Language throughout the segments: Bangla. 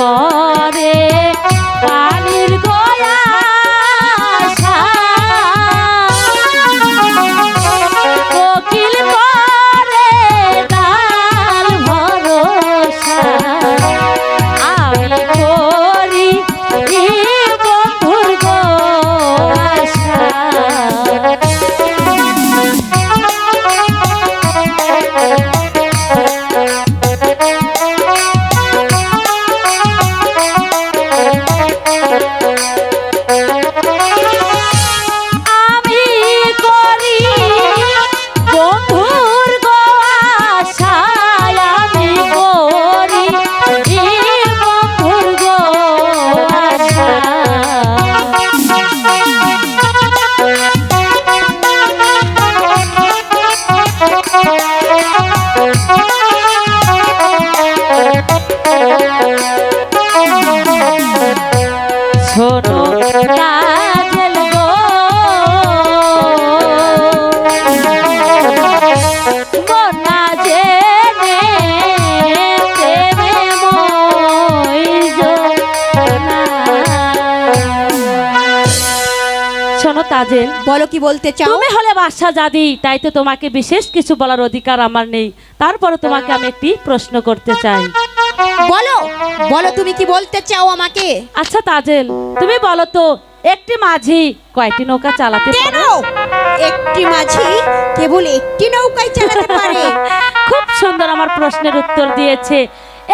করে পানির গলা কোকিল করে তার ভরসা। আমি করি বন্ধুর শোনো কাজল গো। শোনো তাজেল বলো কি বলতে চাও? তুমি হলে বাসা জাদি তাই তো তোমাকে বিশেষ কিছু বলার অধিকার আমার নেই। তারপরে তোমাকে আমি একটি প্রশ্ন করতে চাই। বলো। বলো তুমি কি বলতে চাও আমাকে? আচ্ছা তাজেল তুমি বলো তো একটি মাঝি কয়টি নৌকা চালাতে কেন পারে? একটি মাঝি কেবল একটি নৌকায় চালাতে পারে। খুব সুন্দর আমার প্রশ্নের উত্তর দিয়েছে।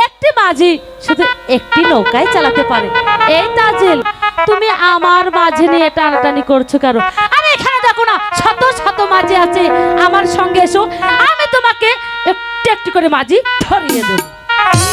একটি মাঝি শুধু একটি নৌকায় চালাতে পারে। এই তাজেল তুমি আমার মাঝি নিয়ে টানাটানি করছ কারও আরে এখানে দেখো না শত শত মাঝি আছে। আমার সঙ্গে এসো আমি তোমাকে একটু একটু করে মাঝি ধরিয়ে দেবো।